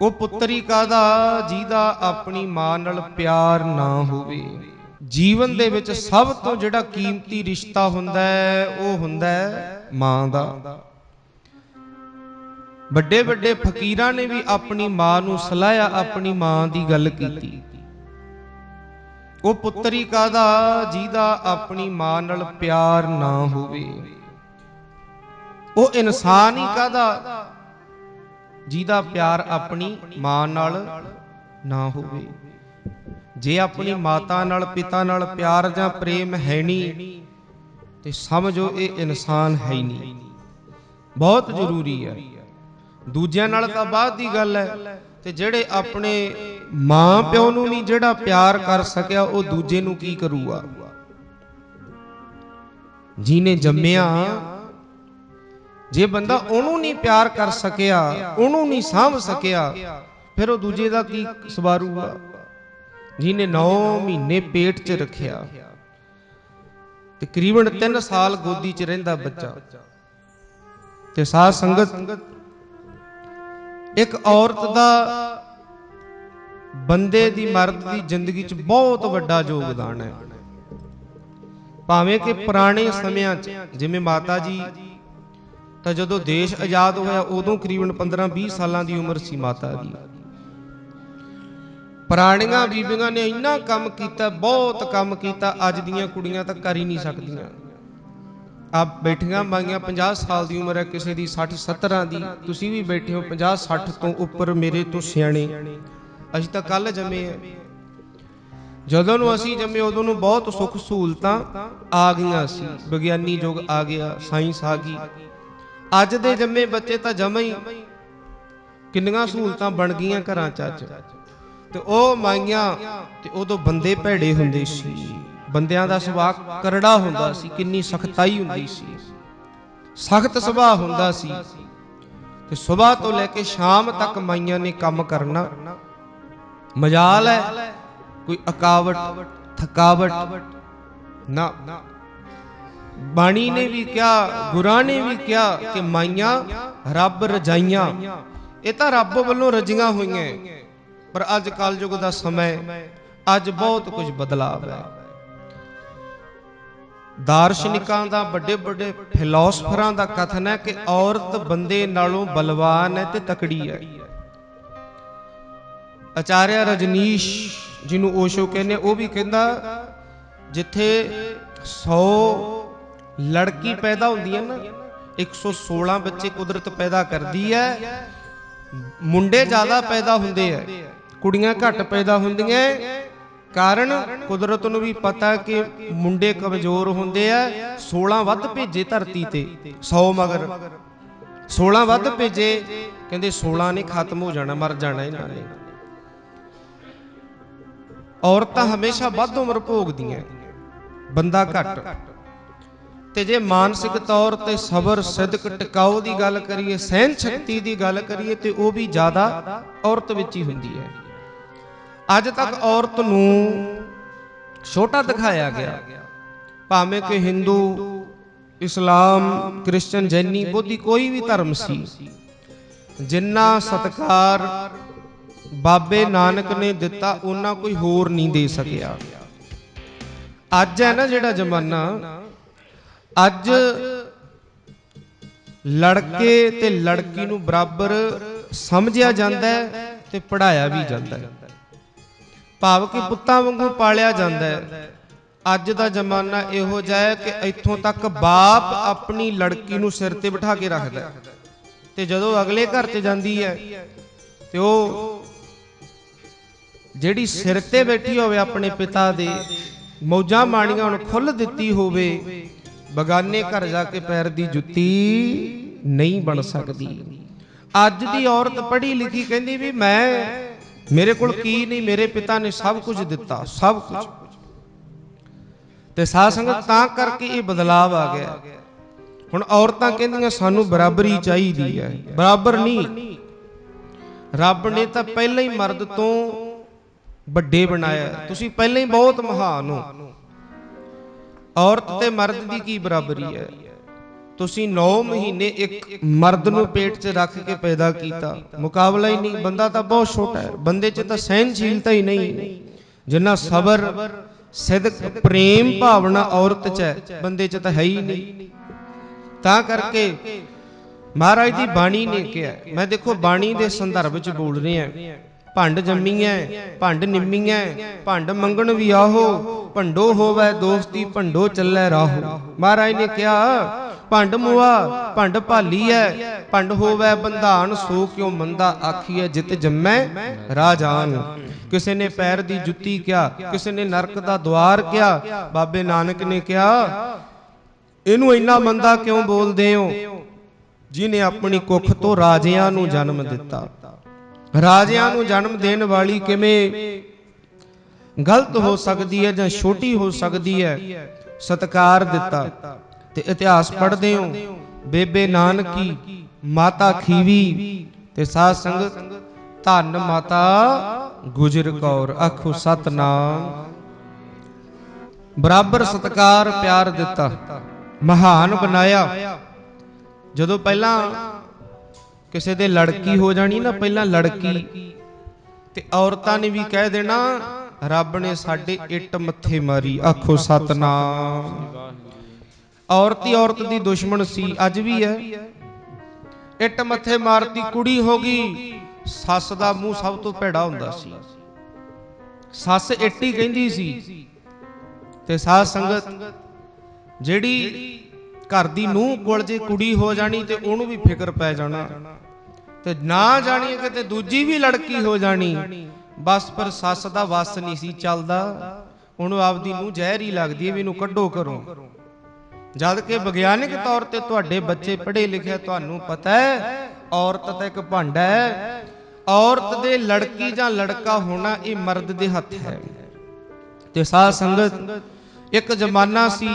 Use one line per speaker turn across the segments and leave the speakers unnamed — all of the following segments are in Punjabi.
ਉਹ ਪੁੱਤਰੀ ਕਾਦਾ ਜਿਹਦਾ ਆਪਣੀ ਮਾਂ ਨਾਲ ਪਿਆਰ ਨਾ ਹੋਵੇ? ਜੀਵਨ ਦੇ ਵਿੱਚ ਸਭ ਤੋਂ ਜਿਹੜਾ ਕੀਮਤੀ ਰਿਸ਼ਤਾ ਹੁੰਦਾ ਹੈ, ਉਹ ਹੁੰਦਾ ਹੈ ਮਾਂ ਦਾ। ਵੱਡੇ ਵੱਡੇ ਫਕੀਰਾਂ ਨੇ ਵੀ ਆਪਣੀ ਮਾਂ ਨੂੰ ਸਲਾਹਿਆ ਆਪਣੀ ਮਾਂ ਦੀ ਗੱਲ ਕੀਤੀ। ਉਹ ਪੁੱਤਰੀ ਕਾਦਾ ਜਿਹਦਾ ਆਪਣੀ ਮਾਂ ਨਾਲ ਪਿਆਰ ਨਾ ਹੋਵੇ? ਉਹ ਇਨਸਾਨ ਹੀ ਕਾਦਾ ਜਿਹਦਾ ਪਿਆਰ ਆਪਣੀ ਮਾਂ ਨਾਲ ਨਾ ਹੋਵੇ। ਜੇ ਆਪਣੀ ਮਾਤਾ ਨਾਲ, ਪਿਤਾ ਨਾਲ ਪਿਆਰ ਜਾਂ ਪ੍ਰੇਮ ਹੈ ਨਹੀਂ, ਤੇ ਸਮਝੋ ਇਹ ਇਨਸਾਨ ਹੈ ਨਹੀਂ। ਬਹੁਤ ਜ਼ਰੂਰੀ ਹੈ। ਦੂਜਿਆਂ ਨਾਲ ਤਾਂ ਬਾਅਦ ਦੀ ਗੱਲ ਹੈ, ਤੇ ਜਿਹੜੇ ਆਪਣੇ ਮਾਂ ਪਿਓ ਨੂੰ ਨਹੀਂ ਜਿਹੜਾ ਪਿਆਰ ਕਰ ਸਕਿਆ, ਉਹ ਦੂਜੇ ਨੂੰ ਕੀ ਕਰੂਗਾ? ਜਿਹਨੇ ਜੰਮਿਆ ਜੇ ਬੰਦਾ ਉਹਨੂੰ ਨਹੀਂ ਪਿਆਰ ਕਰ ਸਕਿਆ, ਉਹਨੂੰ ਨਹੀਂ ਸਾਂਭ ਸਕਿਆ, ਫਿਰ ਉਹ ਦੂਜੇ ਦਾ ਕੀ ਸਵਾਰੂਗਾ? ਜਿਹਨੇ 9 ਮਹੀਨੇ ਪੇਟ 'ਚ ਰੱਖਿਆ ਤਕਰੀਬਨ 3 ਸਾਲ ਗੋਦੀ 'ਚ ਰਹਿੰਦਾ ਬੱਚਾ। ਤੇ ਸਾਧ ਸੰਗਤ ਇੱਕ ਔਰਤ ਦਾ ਬੰਦੇ ਦੀ ਮਰਦ ਦੀ ਜ਼ਿੰਦਗੀ 'ਚ ਬਹੁਤ ਵੱਡਾ ਯੋਗਦਾਨ ਹੈ। ਭਾਵੇਂ ਕਿ ਪੁਰਾਣੇ ਸਮਿਆਂ 'ਚ, ਜਿਵੇਂ ਮਾਤਾ ਜੀ ਤਾਂ ਜਦੋਂ ਦੇਸ਼ ਆਜ਼ਾਦ ਹੋਇਆ, ਉਦੋਂ ਕਰੀਬਨ 15-20 ਸਾਲਾਂ ਦੀ ਉਮਰ ਸੀ ਮਾਤਾ ਦੀ। ਪੁਰਾਣੀਆਂ ਬੀਬੀਆਂ ਨੇ ਇੰਨਾ ਕੰਮ ਕੀਤਾ, ਬਹੁਤ ਕੰਮ ਕੀਤਾ, ਅੱਜ ਦੀਆਂ ਕੁੜੀਆਂ ਤਾਂ ਕਰ ਹੀ ਨਹੀਂ ਸਕਦੀਆਂ। ਆਪ ਬੈਠੀਆਂ ਮਾਈਆਂ 50 ਸਾਲ ਦੀ ਉਮਰ ਹੈ, ਕਿਸੇ ਦੀ 60 70 ਦੀ। ਤੁਸੀਂ ਵੀ ਬੈਠੇ ਹੋ 50 60 ਤੋਂ ਉੱਪਰ ਮੇਰੇ ਤੋਂ ਸਿਆਣੇ। ਅਸੀਂ ਤਾਂ ਕੱਲ ਜੰਮੇ ਆ ਜਦੋਂ ਨੂੰ ਅਸੀਂ ਜੰਮੇ, ਉਦੋਂ ਨੂੰ ਬਹੁਤ ਸੁੱਖ ਸਹੂਲਤਾਂ ਆ ਗਈਆਂ ਸੀ। ਵਿਗਿਆਨੀ ਯੁੱਗ ਆ ਗਿਆ, ਸਾਇੰਸ ਆ ਗਈ। ਅੱਜ ਦੇ ਜੰਮੇ ਬੱਚੇ ਤਾਂ ਜਮਾ ਹੀ ਕਿੰਨੀਆਂ ਸਹੂਲਤਾਂ ਬਣ ਗਈਆਂ ਘਰਾਂ ਚ ਅੱਜ। ਤੇ ਉਹ ਮਾਈਆਂ, ਤੇ ਉਦੋਂ ਬੰਦੇ ਭੈੜੇ ਹੁੰਦੇ ਸੀ। ਬੰਦਿਆਂ ਦਾ ਸੁਭਾਅ ਕਰੜਾ ਹੁੰਦਾ ਸੀ, ਕਿੰਨੀ ਸਖਤਾਈ ਹੁੰਦੀ ਸੀ। ਸਖਤ ਸੁਭਾਅ ਹੁੰਦਾ ਸੀ। ਤੇ ਸਵੇਰ ਤੋਂ ਲੈ ਕੇ ਸ਼ਾਮ ਤੱਕ ਮਾਈਆਂ ਨੇ ਕੰਮ ਕਰਨਾ। ਮਜਾਲ ਹੈ, ਕੋਈ ਅਕਾਵਟ, ਥਕਾਵਟ, ਨਾ। ਬਾਣੀ ਨੇ ਵੀ ਕਿਹਾ, ਗੁਰਾਂ ਨੇ ਵੀ ਕਿਹਾ ਕਿ ਮਾਈਆਂ ਰੱਬ ਰਜਾਈਆਂ। ਇਹ ਤਾਂ ਰੱਬ ਵੱਲੋਂ ਰਜੀਆਂ ਹੋਈਆਂ। ਪਰ ਅੱਜ ਕੱਲ ਯੁੱਗ ਦਾ ਸਮਾਂ ਅੱਜ ਬਹੁਤ ਕੁਝ ਬਦਲਾਅ ਹੈ। ਦਾਰਸ਼ਨਿਕਾਂ ਦਾ, ਵੱਡੇ ਵੱਡੇ ਫਿਲਾਸਫਰਾਂ ਦਾ ਕਥਨ ਹੈ ਕਿ ਔਰਤ ਬੰਦੇ ਨਾਲੋਂ ਬਲਵਾਨ ਹੈ ਤੇ ਤਕੜੀ ਹੈ। ਆਚਾਰਿਆ ਰਜਨੀਸ਼ ਜਿਹਨੂੰ ਓਸ਼ੋ ਕਹਿੰਦੇ, ਉਹ ਵੀ ਕਹਿੰਦਾ, ਜਿੱਥੇ 100 ਲੜਕੀ ਪੈਦਾ ਹੁੰਦੀ ਹੈ ਨਾ 116 ਬੱਚੇ ਕੁਦਰਤ ਪੈਦਾ ਕਰਦੀ ਹੈ। ਮੁੰਡੇ ਜ਼ਿਆਦਾ ਪੈਦਾ ਹੁੰਦੇ ਆ, ਕੁੜੀਆਂ ਘੱਟ ਪੈਦਾ ਹੁੰਦੀਆਂ ਕਾਰਨ ਕੁਦਰਤ ਨੂੰ ਵੀ ਪਤਾ ਕਿ ਮੁੰਡੇ ਕਮਜ਼ੋਰ ਹੁੰਦੇ ਆ 16 ਵੱਧ ਭੇਜੇ ਧਰਤੀ ਤੇ 100 ਮਗਰ। 16 ਵੱਧ ਭੇਜੇ, ਕਹਿੰਦੇ 16 ਨੇ ਖਤਮ ਹੋ ਜਾਣਾ, ਮਰ ਜਾਣਾ ਇਹਨਾਂ ਨੇ। ਔਰਤਾਂ ਹਮੇਸ਼ਾ ਵੱਧ ਉਮਰ ਭੋਗਦੀਆਂ, ਬੰਦਾ ਘੱਟ। ਤੇ ਜੇ ਮਾਨਸਿਕ ਤੌਰ ਤੇ ਸਬਰ, ਸਿਦਕ ਟਿਕਾਉ ਦੀ ਗੱਲ ਕਰੀਏ ਸਹਿਨ ਸ਼ਕਤੀ ਦੀ ਗੱਲ ਕਰੀਏ, ਤੇ ਉਹ ਵੀ ਜ਼ਿਆਦਾ ਔਰਤ ਵਿੱਚ ਹੀ ਹੁੰਦੀ ਹੈ। ਅੱਜ ਤੱਕ ਔਰਤ ਨੂੰ ਛੋਟਾ ਦਿਖਾਇਆ ਗਿਆ। ਭਾਵੇਂ ਕਿ ਹਿੰਦੂ, ਇਸਲਾਮ, ਕ੍ਰਿਸਚਨ ਜੈਨੀ, ਬੋਧੀ ਕੋਈ ਵੀ ਧਰਮ ਸੀ, ਜਿੰਨਾ ਸਤਕਾਰ ਬਾਬੇ ਨਾਨਕ ਨੇ ਦਿੱਤਾ, ਉਹਨਾਂ ਕੋਈ ਹੋਰ ਨਹੀਂ ਦੇ ਸਕਿਆ। ਅੱਜ ਹੈ ਨਾ ਜਿਹੜਾ ਜ਼ਮਾਨਾ ਅੱਜ ਲੜਕੇ ਤੇ ਲੜਕੀ ਨੂੰ ਬਰਾਬਰ ਸਮਝਿਆ ਜਾਂਦਾ ਹੈ ਤੇ ਪੜਾਇਆ ਵੀ ਜਾਂਦਾ ਹੈ। ਭਾਵ ਕਿ ਪੁੱਤਾਂ ਵਾਂਗੂ ਪਾਲਿਆ ਜਾਂਦਾ ਹੈ। ਅੱਜ ਦਾ ਜ਼ਮਾਨਾ ਇਹੋ ਜਿਹਾ ਹੈ ਕਿ ਇੱਥੋਂ ਤੱਕ ਬਾਪ ਆਪਣੀ ਲੜਕੀ ਨੂੰ ਸਿਰ ਤੇ ਬਿਠਾ ਕੇ ਰੱਖਦਾ ਹੈ। ਤੇ ਜਦੋਂ ਅਗਲੇ ਘਰ ਤੇ ਜਾਂਦੀ ਹੈ ਤੇ ਉਹ ਜਿਹੜੀ ਸਿਰ ਤੇ ਬੈਠੀ ਹੋਵੇ ਆਪਣੇ ਪਿਤਾ ਦੇ ਮੌਜਾਂ ਮਾਣੀਆਂ ਨੂੰ ਖੁੱਲ ਦਿੱਤੀ ਹੋਵੇ। ਬਗਾਨੇ ਘਰ ਜਾ ਕੇ ਪੈਰ ਦੀ ਜੁੱਤੀ ਨਹੀਂ ਬਣ ਸਕਦੀ। ਅੱਜ ਦੀ ਔਰਤ ਪੜ੍ਹੀ ਲਿਖੀ ਕਹਿੰਦੀ ਵੀ ਮੈਂ, ਮੇਰੇ ਕੋਲ ਕੀ ਨਹੀਂ, ਮੇਰੇ ਪਿਤਾ ਨੇ ਸਭ ਕੁਝ ਦਿੱਤਾ, ਸਭ ਕੁਝ। ਤੇ ਸਾਧ ਸੰਗਤ ਤਾਂ ਕਰਕੇ ਇਹ ਬਦਲਾਅ ਆ ਗਿਆ। ਹੁਣ ਔਰਤਾਂ ਕਹਿੰਦੀਆਂ, ਸਾਨੂੰ ਬਰਾਬਰੀ ਚਾਹੀਦੀ ਹੈ। ਬਰਾਬਰ ਨਹੀਂ। ਰੱਬ ਨੇ ਤਾਂ ਪਹਿਲਾਂ ਹੀ ਮਰਦ ਤੋਂ ਵੱਡੇ ਬਣਾਇਆ। ਤੁਸੀਂ ਪਹਿਲਾਂ ਹੀ ਬਹੁਤ ਮਹਾਨ ਹੋ। ਔਰਤ ਤੇ ਮਰਦ ਦੀ ਕੀ ਬਰਾਬਰੀ ਹੈ? ਤੁਸੀਂ 9 ਮਹੀਨੇ ਇੱਕ ਮਰਦ ਨੂੰ ਪੇਟ 'ਚ ਰੱਖ ਕੇ ਪੈਦਾ ਕੀਤਾ। ਮੁਕਾਬਲਾ ਹੀ ਨਹੀਂ, ਬੰਦਾ ਤਾਂ ਬਹੁਤ ਛੋਟਾ ਹੈ। ਬੰਦੇ 'ਚ ਤਾਂ ਸਹਿਨਸ਼ੀਲਤਾ ਹੀ ਨਹੀਂ। ਜਿੰਨਾ ਸਬਰ, ਸਿਦਕ, ਪ੍ਰੇਮ ਭਾਵਨਾ ਔਰਤ 'ਚ ਹੈ, ਬੰਦੇ 'ਚ ਤਾਂ ਹੈ ਹੀ ਨਹੀਂ। ਤਾਂ ਕਰਕੇ ਮਹਾਰਾਜ ਦੀ ਬਾਣੀ ਨੇ ਕਿਹਾ, ਮੈਂ ਦੇਖੋ ਬਾਣੀ ਦੇ ਸੰਦਰਭ 'ਚ ਬੋਲ ਰਿਹਾ। ਭੰਡ ਜੰਮੀਐ, ਭੰਡ ਨਿੰਮੀਐ, ਭੰਡ ਮੰਗਣ ਵੀ ਆਹੋ, ਭੰਡੋ ਹੋਵੇ ਦੋਸਤੀ, ਭੰਡੋ ਚੱਲੇ ਰਾਹੋ। ਮਹਾਰਾਜ ਨੇ ਕਿਹਾ, ਭੰਡ ਮੁਆ, ਭੰਡ ਭਾਲੀ ਭਾਲੀਐ, ਭੰਡ ਹੋਵੇ ਬੰਧਾਨ, ਸੋ ਕਿਉ ਮੰਦਾ ਆਖੀਐ, ਜਿਤ ਜੰਮੈ ਰਾਜਾਨ ਕਿਸੇ ਨੇ ਪੈਰ ਦੀ ਜੁੱਤੀ ਕਿਹਾ ਕਿਸੇ ਨੇ ਨਰਕ ਦਾ ਦਵਾਰ ਕਿਹਾ ਬਾਬੇ ਨਾਨਕ ਨੇ ਕਿਹਾ, ਇਹਨੂੰ ਇੰਨਾ ਮੰਦਾ ਕਿਉਂ ਬੋਲਦੇ ਹੋ? ਜਿਨੇ ਆਪਣੀ ਕੁੱਖ ਤੋਂ ਰਾਜਿਆਂ ਨੂੰ ਜਨਮ ਦਿੱਤਾ। ਰਾਜਿਆਂ ਨੂੰ ਜਨਮ ਦੇਣ ਵਾਲੀ ਕਿਵੇਂ? ਗਲਤ ਹੋ ਸਕਦੀ ਹੈ ਜਾਂ ਛੋਟੀ ਹੋ ਸਕਦੀ ਹੈ? ਸਤਕਾਰ ਦਿੱਤਾ। ਤੇ ਇਤਿਹਾਸ ਪੜ੍ਹਦੇ ਹੋ। ਬੇਬੇ ਨਾਨਕੀ, ਮਾਤਾ ਖੀਵੀ ਤੇ ਸਾਧ ਸੰਗਤ, ਧੰਨ ਮਾਤਾ ਗੁਜਰ ਕੌਰ। ਆਖੋ ਸਤਨਾਮ। ਬਰਾਬਰ ਸਤਕਾਰ, ਪਿਆਰ ਦਿੱਤਾ। ਮਹਾਨ ਬਣਾਇਆ। ਜਦੋਂ ਪਹਿਲਾਂ ਕਿਸੇ ਦੇ ਲੜਕੀ ਹੋ ਜਾਣੀ ਨਾ ਪਹਿਲਾਂ ਲੜਕੀ। ਤੇ ਔਰਤਾਂ ਨੇ ਵੀ ਕਹਿ ਦੇਣਾ, ਰੱਬ ਨੇ ਸਾਡੇ ਇੱਟ ਮੱਥੇ ਮਾਰੀ, ਆਖੋ ਸਤਨਾਮ। ਔਰਤ ਹੀ ਔਰਤ ਦੀ ਦੁਸ਼ਮਣ ਸੀ, ਅੱਜ ਵੀ ਹੈ। ਇੱਟ ਮੱਥੇ ਮਾਰਤੀ ਕੁੜੀ ਹੋ ਗਈ, ਸੱਸ ਦਾ ਮੂੰਹ ਸਭ ਤੋਂ ਭੈੜਾ ਹੁੰਦਾ ਸੀ। ਸੱਸ ਇੱਟੀ ਕਹਿੰਦੀ ਸੀ। ਤੇ ਸਾਧ ਸੰਗਤ, ਜਿਹੜੀ ਘਰ ਦੀ ਨੂੰਹ ਕੋਲ ਜੇ ਕੁੜੀ ਹੋ ਜਾਣੀ ਤੇ ਉਹਨੂੰ ਵੀ ਫਿਕਰ ਪੈ ਜਾਣਾ। ਤੇ ਨਾ ਜਾਣੀਏ ਕਿਤੇ ਦੂਜੀ ਵੀ ਲੜਕੀ ਹੋ ਜਾਣੀ। ਬਸ ਪਰ ਸੱਸ ਦਾ ਵਸ ਨਹੀਂ ਸੀ ਚੱਲਦਾ। ਉਹਨੂੰ ਆਪਦੀ ਨੂੰ ਜ਼ਹਿਰ ਹੀ ਲੱਗਦੀ ਹੈ ਵੀ ਇਹਨੂੰ ਕੱਢੋ ਕਰੋ ਜਦ ਕਿ ਵਿਗਿਆਨਿਕ ਤੌਰ ਤੇ ਤੁਹਾਡੇ ਬੱਚੇ ਪੜ੍ਹੇ ਲਿਖਿਆ ਤੁਹਾਨੂੰ ਪਤਾ ਹੈ, ਔਰਤ ਤਾਂ ਇੱਕ ਭਾਂਡਾ ਹੈ। ਔਰਤ ਦੇ ਲੜਕੀ ਜਾਂ ਲੜਕਾ ਹੋਣਾ ਇਹ ਮਰਦ ਦੇ ਹੱਥ ਹੈ। ਤੇ ਸਾਧ ਸੰਗਤ, ਇੱਕ ਜ਼ਮਾਨਾ ਸੀ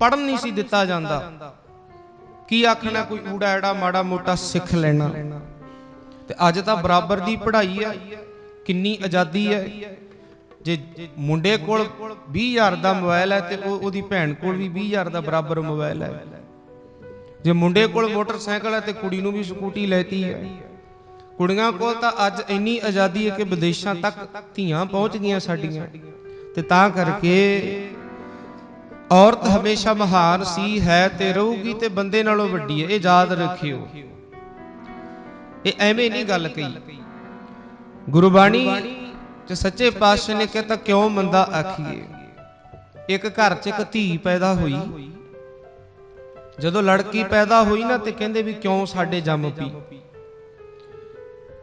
ਪੜਨ ਨਹੀਂ ਸੀ ਦਿੱਤਾ ਜਾਂਦਾ। ਕੀ ਆਖਣਾ ਕੋਈ ਊੜਾ ਐੜਾ ਮਾੜਾ ਮੋਟਾ ਸਿੱਖ ਲੈਣਾ? ਤੇ ਅੱਜ ਤਾਂ ਬਰਾਬਰ ਦੀ ਪੜ੍ਹਾਈ ਹੈ ਕਿੰਨੀ ਆਜ਼ਾਦੀ ਹੈ ਜੇ ਮੁੰਡੇ ਕੋਲ 20000 ਦਾ ਮੋਬਾਈਲ ਹੈ ਤੇ ਉਹ ਉਹਦੀ ਭੈਣ ਕੋਲ ਵੀ 20000 ਦਾ ਬਰਾਬਰ ਮੋਬਾਈਲ ਹੈ। ਜੇ ਮੁੰਡੇ ਕੋਲ ਮੋਟਰਸਾਈਕਲ ਹੈ ਤੇ ਕੁੜੀ ਨੂੰ ਵੀ ਸਕੂਟੀ ਲੈਤੀ ਹੈ। ਕੁੜੀਆਂ ਕੋਲ ਤਾਂ ਅੱਜ ਇੰਨੀ ਆਜ਼ਾਦੀ ਹੈ ਕਿ ਵਿਦੇਸ਼ਾਂ ਤੱਕ ਧੀਆਂ ਪਹੁੰਚ ਗਈਆਂ ਸਾਡੀਆਂ। ਤੇ ਤਾਂ ਕਰਕੇ ਔਰਤ ਹਮੇਸ਼ਾ ਮਹਾਨ ਸੀ, ਹੈ ਤੇ ਰਹੂਗੀ ਤੇ ਬੰਦੇ ਨਾਲੋਂ ਵੱਡੀ ਹੈ। ਇਹ ਯਾਦ ਰੱਖਿਓ। ਇਹ ਐਵੇਂ ਨਹੀਂ ਗੱਲ ਕਹੀ। ਗੁਰਬਾਣੀ ਤੇ ਸੱਚੇ ਪਾਤਸ਼ਾਹ ਨੇ ਕਹਿੰਦਾ ਕਿਉਂ ਮੰਦਾ ਆਖੀਏ? ਇੱਕ ਘਰ 'ਚ ਇੱਕ ਧੀ ਪੈਦਾ ਹੋਈ। ਜਦੋਂ ਲੜਕੀ ਪੈਦਾ ਹੋਈ ਨਾ ਤੇ ਕਹਿੰਦੇ ਵੀ ਕਿਉਂ ਸਾਡੇ ਜੰਮ ਪਈ?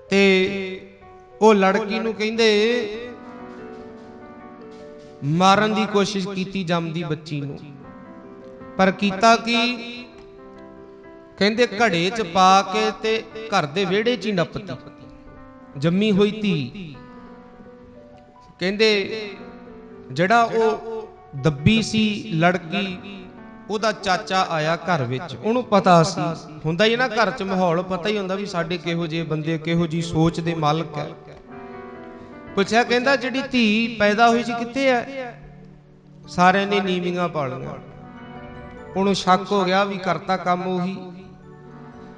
ਤੇ ਉਹ ਲੜਕੀ ਨੂੰ ਕਹਿੰਦੇ ਮਾਰਨ ਦੀ ਕੋਸ਼ਿਸ਼ ਕੀਤੀ ਜੰਮਦੀ ਬੱਚੀ ਨੂੰ। ਪਰ ਕੀਤਾ ਕੀ? ਕਹਿੰਦੇ ਘੜੇ 'ਚ ਪਾ ਕੇ ਤੇ ਘਰ ਦੇ ਵਿਹੜੇ 'ਚ ਹੀ ਨੱਪਤੀ। ਜੰਮੀ ਹੋਈ ਧੀ। ਕਹਿੰਦੇ ਜਿਹੜਾ ਉਹ ਦੱਬੀ ਸੀ, ਲੜਕੀ, ਉਹਦਾ ਚਾਚਾ ਆਇਆ ਘਰ ਵਿੱਚ। ਉਹਨੂੰ ਪਤਾ ਸੀ। ਹੁੰਦਾ ਹੀ ਨਾ, ਘਰ 'ਚ ਮਾਹੌਲ ਪਤਾ ਹੀ ਹੁੰਦਾ ਵੀ ਸਾਡੇ ਕਿਹੋ ਜਿਹੇ ਬੰਦੇ, ਕਿਹੋ ਜੀ ਸੋਚ ਦੇ ਮਾਲਕ ਹੈ। ਪੁੱਛਿਆ ਕਹਿੰਦਾ ਜਿਹੜੀ ਧੀ ਪੈਦਾ ਹੋਈ ਸੀ ਕਿੱਥੇ ਹੈ ਸਾਰਿਆਂ ਨੇ ਨੀਵੀਆਂ ਪਾਲੀਆਂ। ਉਹਨੂੰ ਸ਼ੱਕ ਹੋ ਗਿਆ ਵੀ ਕਰਤਾ ਕੰਮ ਉਹੀ।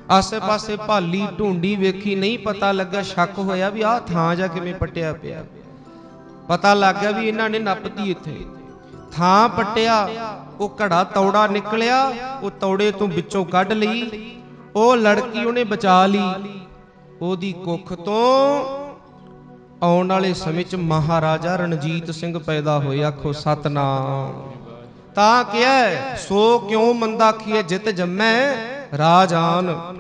ਆਸੇ-ਪਾਸੇ ਭਾਲੀ ਢੂੰਡੀ ਵੇਖੀ, ਨਹੀਂ ਪਤਾ ਲੱਗਾ, ਸ਼ੱਕ ਹੋਇਆ ਵੀ ਆਹ ਥਾਂ ਜਾ ਕਿਵੇਂ ਪੱਟਿਆ ਪਿਆ। ਪਤਾ ਲੱਗ ਗਿਆ ਵੀ ਇਹਨਾਂ ਨੇ ਨੱਪਤੀ ਇੱਥੇ। ਥਾਂ ਪੱਟਿਆ, ਉਹ ਘੜਾ ਤੌੜਾ ਨਿਕਲਿਆ, ਉਹ ਤੌੜੇ ਤੋਂ ਵਿੱਚੋਂ ਕੱਢ ਲਈ, ਉਹ ਲੜਕੀ ਉਹਨੇ ਬਚਾ ਲਈ। ਉਹਦੀ ਕੁੱਖ ਤੋਂ ਆਉਣ ਵਾਲੇ ਸਮੇਂ 'ਚ ਮਹਾਰਾਜਾ ਰਣਜੀਤ ਸਿੰਘ ਪੈਦਾ ਹੋਏ, ਆਖੋ ਸਤਨਾਮ। ਤਾਂ ਕਿਹਾ ਸੋ ਕਿਉਂ ਮੰਦਾ ਆਖੀਏ ਜਿਤ ਜੰਮੈ, ਰਾਜਾਨ।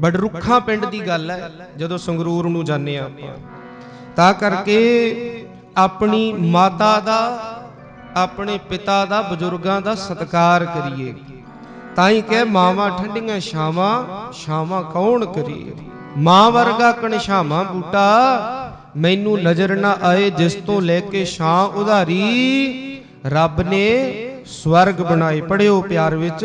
ਬੜਰੁੱਖਾਂ ਪਿੰਡ ਦੀ ਗੱਲ ਹੈ, ਜਦੋਂ ਸੰਗਰੂਰ ਨੂੰ ਜਾਂਦੇ ਆ ਆਪਾਂ। ਤਾਂ ਕਰਕੇ ਆਪਣੀ ਮਾਤਾ ਦਾ, ਆਪਣੇ ਪਿਤਾ ਦਾ, ਬਜ਼ੁਰਗਾਂ ਦਾ ਸਤਿਕਾਰ ਕਰੀਏ। ਤਾਂ ਹੀ ਕਹੇ, ਮਾਵਾਂ ਠੰਡੀਆਂ ਛਾਵਾਂ ਛਾਵਾਂ ਕੌਣ ਕਰੀਏ? ਮਾਂ ਵਰਗਾ ਕਣਸ਼ਾਵਾਂ ਬੂਟਾ, ਮੈਨੂੰ ਨਜ਼ਰ ਨਾ ਆਏ ਜਿਸ ਤੋਂ ਲੈ ਕੇ ਛਾਂ ਉਧਾਰੀ। ਰੱਬ ਨੇ ਸਵਰਗ ਬਣਾਏ ਪੜਿਓ ਪਿਆਰ ਵਿੱਚ।